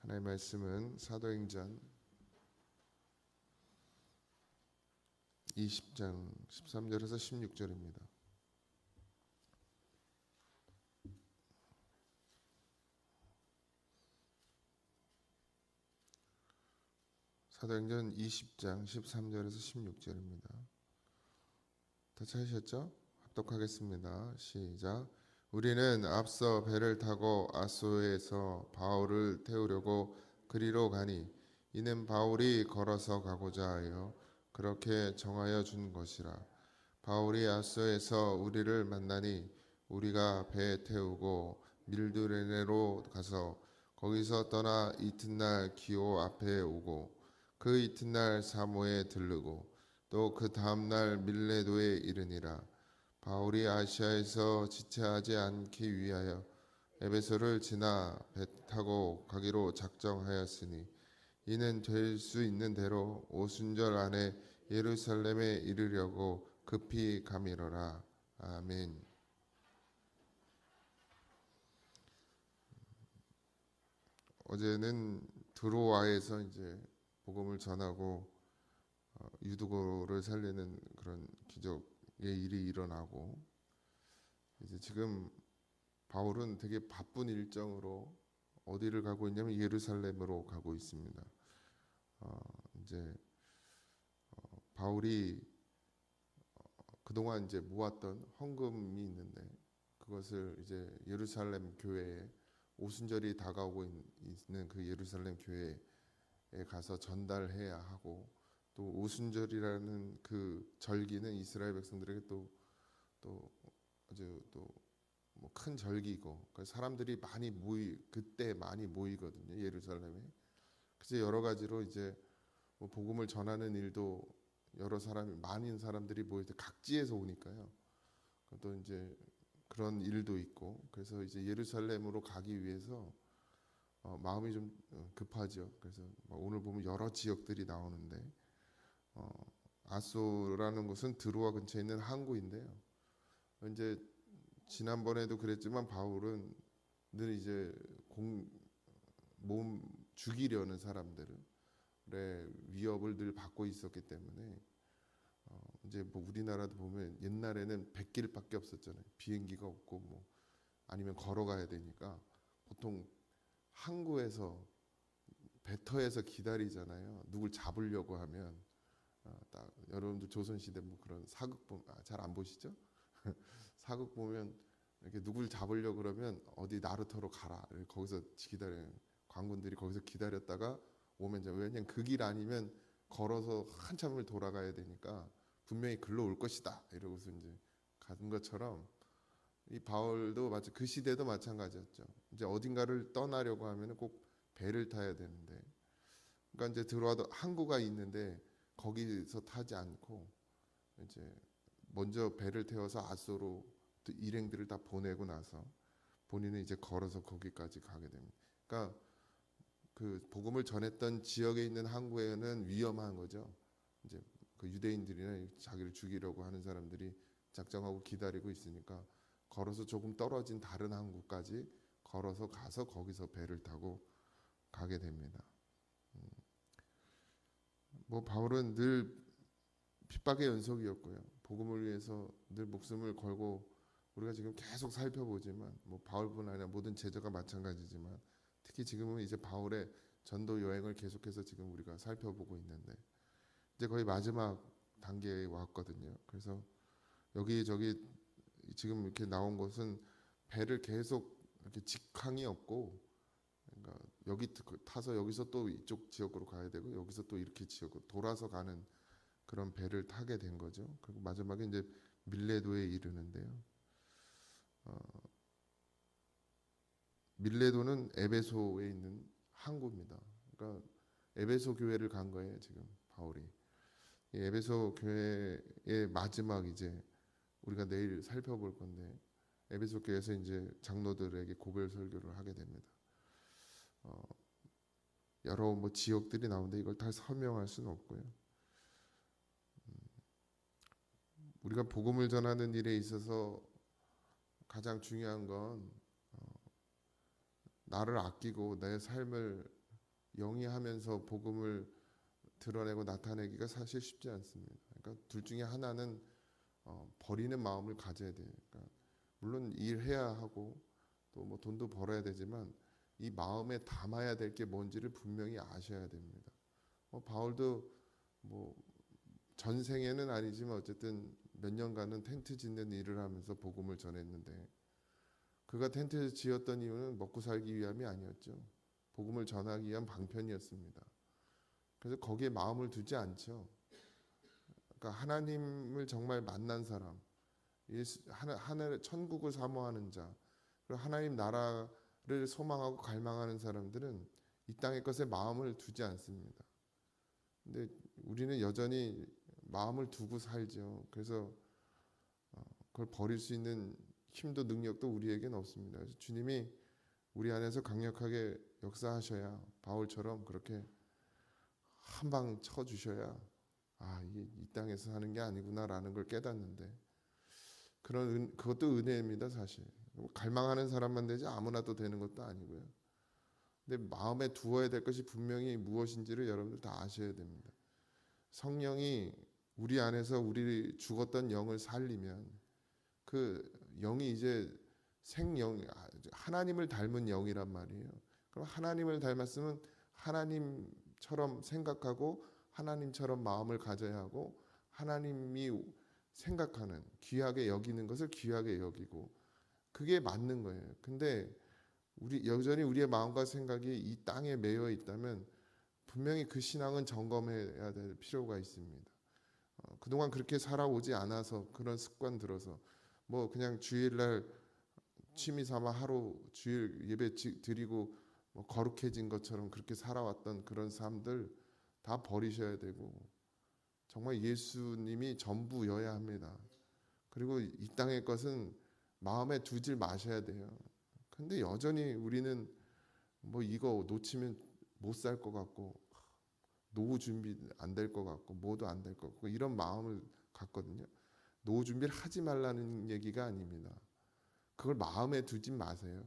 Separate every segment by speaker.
Speaker 1: 하나님의 말씀은 사도행전 20장 13절에서 16절입니다. 사도행전 20장 13절에서 16절입니다. 다 찾으셨죠? 합독하겠습니다. 시작. 우리는 앞서 배를 타고 아소에서 바울을 태우려고 그리로 가니 이는 바울이 걸어서 가고자 하여 그렇게 정하여 준 것이라. 바울이 아소에서 우리를 만나니 우리가 배 태우고 밀두레네로 가서 거기서 떠나 이튿날 기오 앞에 오고 그 이튿날 사모에 들르고 또 그 다음날 밀레도에 이르니라. 바울이 아시아에서 지체하지 않기 위하여 에베소를 지나 배 타고 가기로 작정하였으니 이는 될 수 있는 대로 오순절 안에 예루살렘에 이르려고 급히 가미러라. 아멘. 어제는 드로아에서 이제 복음을 전하고 어, 유두고를 살리는 그런 기적의 일이 일어나고 이제 지금 바울은 되게 바쁜 일정으로 어디를 가고 있냐면 예루살렘으로 가고 있습니다. 어, 이제 어, 바울이 어, 그동안 이제 모았던 헌금이 있는데 그것을 이제 예루살렘 교회에 오순절이 다가오고 있- 있는 그 예루살렘 교회에 가서 전달해야 하고 또 오순절이라는 그 절기는 이스라엘 백성들에게 또 또 아주 또 뭐 큰 절기고 그 사람들이 많이 모이 그때 많이 모이거든요 예루살렘에. 그래서 여러 가지로 이제 뭐 복음을 전하는 일도 여러 사람이 많은 사람들이 모일 때 각지에서 오니까요. 또 이제 그런 일도 있고 그래서 이제 예루살렘으로 가기 위해서 어, 마음이 좀 어, 급하죠. 그래서 뭐 오늘 보면 여러 지역들이 나오는데. 어, 아소라는 곳은 드로아 근처에 있는 항구인데요. 이제 지난번에도 그랬지만 바울은 늘 이제 공, 몸 죽이려는 사람들의 위협을 늘 받고 있었기 때문에 어, 이제 뭐 우리나라도 보면 옛날에는 백길밖에 없었잖아요. 비행기가 없고 뭐 아니면 걸어가야 되니까 보통 항구에서 배터에서 기다리잖아요. 누굴 잡으려고 하면 어, 딱 여러분들 조선 시대 뭐 그런 사극 보면 아, 잘안 보시죠? 사극 보면 이렇게 누굴 잡으려 고 그러면 어디 나루터로 가라. 거기서 기다려 관군들이 거기서 기다렸다가 오면 왜냐면 그 길 아니면 걸어서 한참을 돌아가야 되니까 분명히 글로 올 것이다. 이러고서 이제 간 것처럼 이 바울도 마치 그 시대도 마찬가지였죠. 이제 어딘가를 떠나려고 하면 꼭 배를 타야 되는데, 그러니까 이제 들어와도 항구가 있는데 거기서 타지 않고 이제 먼저 배를 태워서 아소로 또 일행들을 다 보내고 나서 본인은 이제 걸어서 거기까지 가게 됩니다. 그러니까 그 복음을 전했던 지역에 있는 항구에는 위험한 거죠. 이제 그 유대인들이나 자기를 죽이려고 하는 사람들이 작정하고 기다리고 있으니까 걸어서 조금 떨어진 다른 항구까지 걸어서 가서 거기서 배를 타고 가게 됩니다. 음. 뭐 바울은 늘 핍박의 연속이었고요. 복음을 위해서 늘 목숨을 걸고 우리가 지금 계속 살펴보지만 뭐 바울뿐 아니라 모든 제자가 마찬가지지만 특히 지금은 이제 바울의 전도 여행을 계속해서 지금 우리가 살펴보고 있는데 이제 거의 마지막 단계에 왔거든요. 그래서 여기 저기 지금 이렇게 나온 것은 배를 계속 이렇게 직항이 없고 여기 타서 여기서 또 이쪽 지역으로 가야 되고 여기서 또 이렇게 지역으로 돌아서 가는 그런 배를 타게 된 거죠. 그리고 마지막에 이제 밀레도에 이르는데요. 어, 밀레도는 에베소에 있는 항구입니다. 그러니까 에베소 교회를 간 거예요, 지금 바울이. 이 에베소 교회의 마지막 이제 우리가 내일 살펴볼 건데 에베소 교회에서 이제 장로들에게 고별 설교를 하게 됩니다. 어, 여러 뭐 지역들이 나오는데 이걸 다 설명할 수는 없고요. 음, 우리가 복음을 전하는 일에 있어서 가장 중요한 건 어, 나를 아끼고 내 삶을 영이 하면서 복음을 드러내고 나타내기가 사실 쉽지 않습니다. 그러니까 둘 중에 하나는 어, 버리는 마음을 가져야 돼요. 그러니까 물론 일해야 하고 또 뭐 돈도 벌어야 되지만 이 마음에 담아야 될 게 뭔지를 분명히 아셔야 됩니다. 어, 바울도 뭐 전생에는 아니지만 어쨌든 몇 년간은 텐트 짓는 일을 하면서 복음을 전했는데 그가 텐트 지었던 이유는 먹고 살기 위함이 아니었죠. 복음을 전하기 위한 방편이었습니다. 그래서 거기에 마음을 두지 않죠. 그러니까 하나님을 정말 만난 사람, 하늘 천국을 사모하는 자, 그리고 하나님 나라 를 소망하고 갈망하는 사람들은 이 땅의 것에 마음을 두지 않습니다. 근데 우리는 여전히 마음을 두고 살죠. 그래서 어, 그걸 버릴 수 있는 힘도 능력도 우리에게는 없습니다. 주님이 우리 안에서 강력하게 역사하셔야 바울처럼 그렇게 한 방 쳐주셔야 아 이게 이 땅에서 사는 게 아니구나라는 걸 깨닫는데 그런 은, 그것도 은혜입니다 사실 갈망하는 사람만 되지 아무나도 되는 것도 아니고요. 근데 마음에 두어야 될 것이 분명히 무엇인지를 여러분들 다 아셔야 됩니다. 성령이 우리 안에서 우리 죽었던 영을 살리면 그 영이 이제 생영 하나님을 닮은 영이란 말이에요. 그럼 하나님을 닮았으면 하나님처럼 생각하고 하나님처럼 마음을 가져야 하고 하나님이 생각하는 귀하게 여기는 것을 귀하게 여기고 그게 맞는 거예요. 근데 우리 여전히 우리의 마음과 생각이 이 땅에 매여 있다면 분명히 그 신앙은 점검해야 될 필요가 있습니다. 어, 그동안 그렇게 살아오지 않아서 그런 습관 들어서 뭐 그냥 주일날 취미 삼아 하루 주일 예배 지- 드리고 뭐 거룩해진 것처럼 그렇게 살아왔던 그런 삶들 다 버리셔야 되고 정말 예수님이 전부여야 합니다. 그리고 이 땅의 것은 마음에 두질 마셔야 돼요. 근데 여전히 우리는 뭐 이거 놓치면 못 살 것 같고 노후 준비 안 될 것 같고 뭐도 안 될 것 같고 이런 마음을 갖거든요. 노후 준비를 하지 말라는 얘기가 아닙니다. 그걸 마음에 두지 마세요.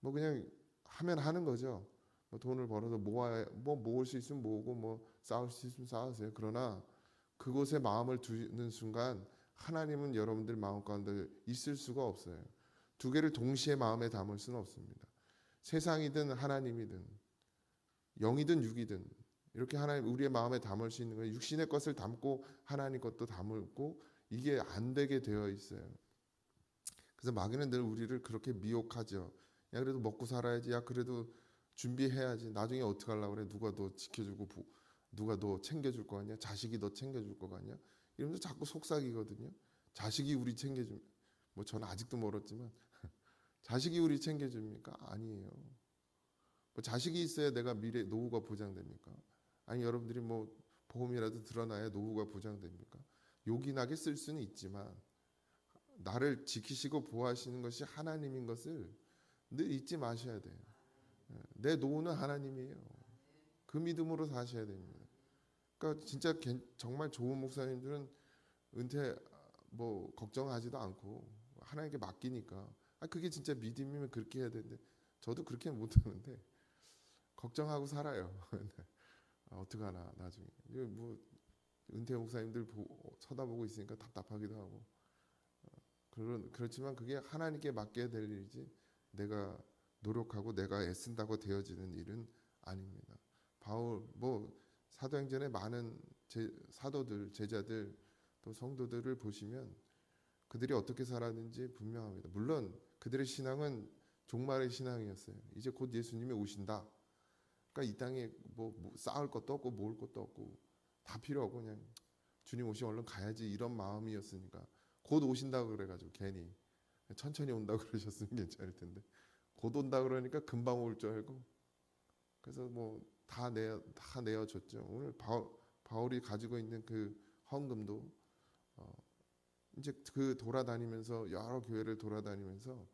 Speaker 1: 뭐 그냥 하면 하는 거죠. 뭐 돈을 벌어서 모아 뭐 모을 수 있으면 모으고 뭐 쌓을 수 있으면 쌓으세요. 그러나 그곳에 마음을 두는 순간 하나님은 여러분들 마음 가운데 있을 수가 없어요. 두 개를 동시에 마음에 담을 수는 없습니다. 세상이든 하나님이든 영이든 육이든 이렇게 하나님 우리의 마음에 담을 수 있는 거예요. 육신의 것을 담고 하나님 것도 담고 이게 안 되게 되어 있어요. 그래서 마귀는 늘 우리를 그렇게 미혹하죠. 야 그래도 먹고 살아야지. 야 그래도 준비해야지. 나중에 어떻게 하려고 그래? 누가 너 지켜주고 부- 누가 너 챙겨줄 거 아니야? 자식이 너 챙겨줄 거 아니야? 이러면서 자꾸 속삭이거든요. 자식이 우리 챙겨줍. 뭐 저는 아직도 멀었지만 자식이 우리 챙겨줍니까? 아니에요. 뭐 자식이 있어야 내가 미래 노후가 보장됩니까? 아니 여러분들이 뭐 보험이라도 드러나야 노후가 보장됩니까? 요긴하게 쓸 수는 있지만 나를 지키시고 보호하시는 것이 하나님인 것을 늘 잊지 마셔야 돼요. 예, 내 노후는 하나님이에요. 그 믿음으로 사셔야 됩니다. 그러니까 진짜 괜- 정말 좋은 목사님들은 은퇴 뭐 걱정하지도 않고 하나님께 맡기니까 아 그게 진짜 믿음이면 그렇게 해야 되는데 저도 그렇게 못하는데 걱정하고 살아요. 아, 어떡하나 나중에 뭐 은퇴 목사님들 보, 쳐다보고 있으니까 답답하기도 하고 어, 그런 그렇지만 그게 하나님께 맡겨야 될 일이지 내가 노력하고 내가 애쓴다고 되어지는 일은 아닙니다. 바울 뭐 사도행전에 많은 제, 사도들 제자들 또 성도들을 보시면 그들이 어떻게 살았는지 분명합니다. 물론 그들의 신앙은 종말의 신앙이었어요. 이제 곧 예수님이 오신다. 그러니까 이 땅에 뭐, 뭐 쌓을 것도 없고 모을 것도 없고 다 필요 없고 그냥 주님 오시면 얼른 가야지 이런 마음이었으니까 곧 오신다고 그래가지고 괜히 천천히 온다 고 그러셨으면 괜찮을 텐데 곧 온다 그러니까 금방 올 줄 알고 그래서 뭐 다 내어 다 내어줬죠. 오늘 바울, 바울이 가지고 있는 그 헌금도 어, 이제 그 돌아다니면서 여러 교회를 돌아다니면서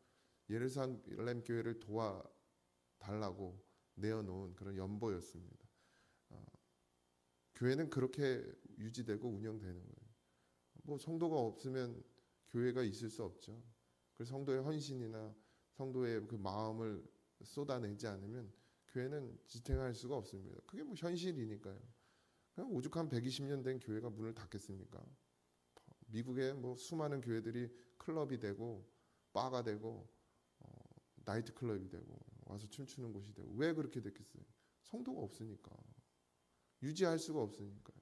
Speaker 1: 예루살렘 교회를 도와 달라고 내어놓은 그런 연보였습니다. 어, 교회는 그렇게 유지되고 운영되는 거예요. 뭐 성도가 없으면 교회가 있을 수 없죠. 그래서 성도의 헌신이나 성도의 그 마음을 쏟아내지 않으면 교회는 지탱할 수가 없습니다. 그게 뭐 현실이니까요. 그냥 오죽한 120년 된 교회가 문을 닫겠습니까? 미국의 뭐 수많은 교회들이 클럽이 되고 바가 되고 어, 나이트 클럽이 되고 와서 춤추는 곳이 되고 왜 그렇게 됐겠어요? 성도가 없으니까 유지할 수가 없으니까요.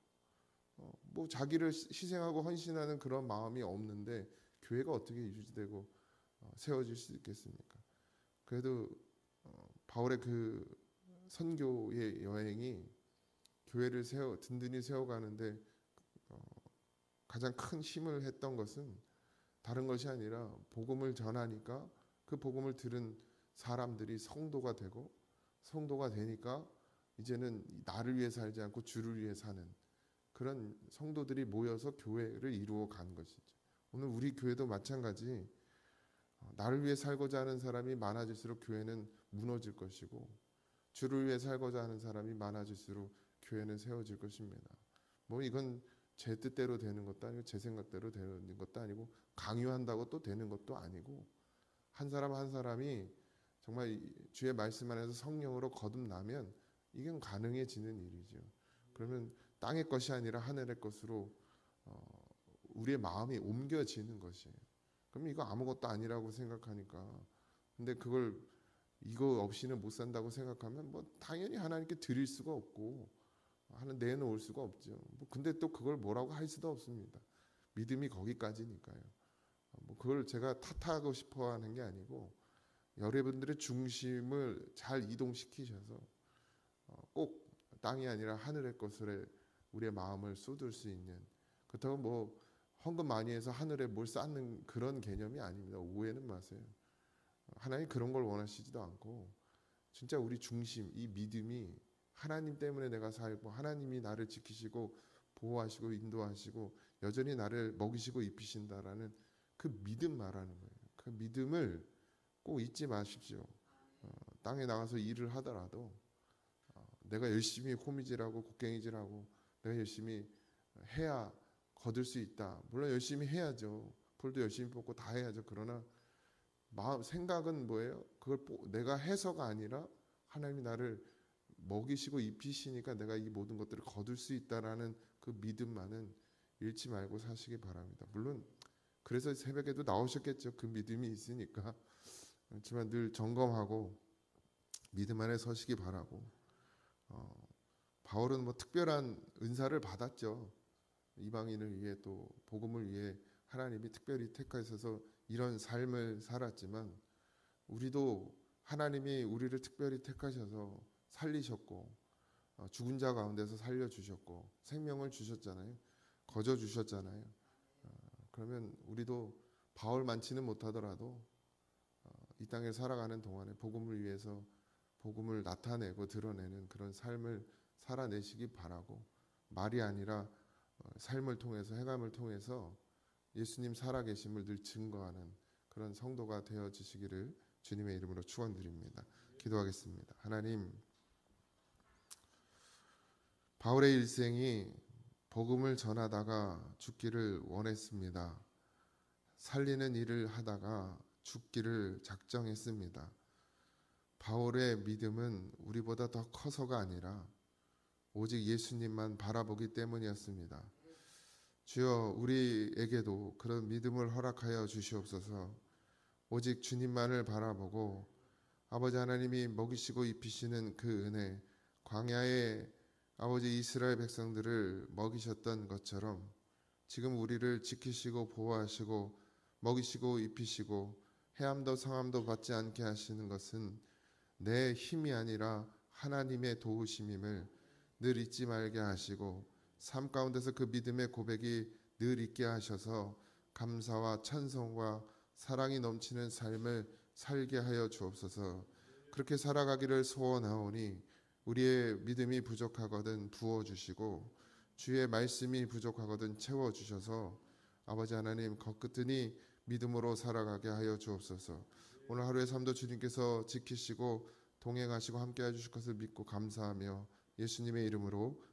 Speaker 1: 어, 뭐 자기를 시- 희생하고 헌신하는 그런 마음이 없는데 교회가 어떻게 유지되고 어, 세워질 수 있겠습니까? 그래도 어, 바울의 그 선교의 여행이 교회를 세워 든든히 세워가는데 어, 가장 큰 힘을 했던 것은 다른 것이 아니라 복음을 전하니까 그 복음을 들은 사람들이 성도가 되고 성도가 되니까 이제는 나를 위해 살지 않고 주를 위해 사는 그런 성도들이 모여서 교회를 이루어 간 것이죠. 오늘 우리 교회도 마찬가지 어, 나를 위해 살고자 하는 사람이 많아질수록 교회는 무너질 것이고 주를 위해 살고자 하는 사람이 많아질수록 교회는 세워질 것입니다. 뭐 이건 제 뜻대로 되는 것도 아니고 제 생각대로 되는 것도 아니고 강요한다고 또 되는 것도 아니고 한 사람 한 사람이 정말 이 주의 말씀 안에서 성령으로 거듭나면 이건 가능해지는 일이죠. 그러면 땅의 것이 아니라 하늘의 것으로 어, 우리의 마음이 옮겨지는 것이에요. 그럼 이거 아무것도 아니라고 생각하니까 근데 그걸 이거 없이는 못 산다고 생각하면 뭐 당연히 하나님께 드릴 수가 없고 하는 내놓을 수가 없죠. 뭐 근데 또 그걸 뭐라고 할 수도 없습니다. 믿음이 거기까지니까요. 뭐 그걸 제가 탓하고 싶어 하는 게 아니고 여러분들의 중심을 잘 이동시키셔서 어, 꼭 땅이 아니라 하늘의 것을 우리의 마음을 쏟을 수 있는 그렇다고 뭐 헌금 많이 해서 하늘에 뭘 쌓는 그런 개념이 아닙니다. 오해는 마세요. 하나님 그런 걸 원하시지도 않고 진짜 우리 중심 이 믿음이 하나님 때문에 내가 살고 하나님이 나를 지키시고 보호하시고 인도하시고 여전히 나를 먹이시고 입히신다라는 그 믿음 말하는 거예요. 그 믿음을 꼭 잊지 마십시오. 어, 땅에 나가서 일을 하더라도 어, 내가 열심히 호미질하고 곡괭이질하고 내가 열심히 해야 거둘 수 있다. 물론 열심히 해야죠. 풀도 열심히 뽑고 다 해야죠. 그러나 마음 생각은 뭐예요? 그걸 뽀- 내가 해서가 아니라 하나님이 나를 먹이시고 입히시니까 내가 이 모든 것들을 거둘 수 있다라는 그 믿음만은 잃지 말고 사시기 바랍니다. 물론 그래서 새벽에도 나오셨겠죠. 그 믿음이 있으니까. 그렇지만 늘 점검하고 믿음 안에 서시기 바라고. 어, 바울은 뭐 특별한 은사를 받았죠. 이방인을 위해 또 복음을 위해 하나님이 특별히 택하셔서 이런 삶을 살았지만 우리도 하나님이 우리를 특별히 택하셔서 살리셨고 어, 죽은 자 가운데서 살려 주셨고 생명을 주셨잖아요. 거저 주셨잖아요. 어, 그러면 우리도 바울만치는 못하더라도 어, 이 땅에 살아가는 동안에 복음을 위해서 복음을 나타내고 드러내는 그런 삶을 살아내시기 바라고 말이 아니라 어, 삶을 통해서 행함을 통해서 예수님 살아계심을 늘 증거하는 그런 성도가 되어 주시기를 주님의 이름으로 축원드립니다. 기도하겠습니다. 하나님 바울의 일생이 복음을 전하다가 죽기를 원했습니다. 살리는 일을 하다가 죽기를 작정했습니다. 바울의 믿음은 우리보다 더 커서가 아니라 오직 예수님만 바라보기 때문이었습니다. 주여 우리에게도 그런 믿음을 허락하여 주시옵소서. 오직 주님만을 바라보고 아버지 하나님이 먹이시고 입히시는 그 은혜 광야의 아버지 이스라엘 백성들을 먹이셨던 것처럼 지금 우리를 지키시고 보호하시고 먹이시고 입히시고 해함도 상함도 받지 않게 하시는 것은 내 힘이 아니라 하나님의 도우심임을 늘 잊지 말게 하시고 삶 가운데서 그 믿음의 고백이 늘 있게 하셔서 감사와 찬송과 사랑이 넘치는 삶을 살게 하여 주옵소서. 그렇게 살아가기를 소원하오니 우리의 믿음이 부족하거든 부어 주시고 주의 말씀이 부족하거든 채워 주셔서 아버지 하나님 거끝으니 믿음으로 살아가게 하여 주옵소서. 오늘 하루의 삶도 주님께서 지키시고 동행하시고 함께 해 주실 것을 믿고 감사하며 예수님의 이름으로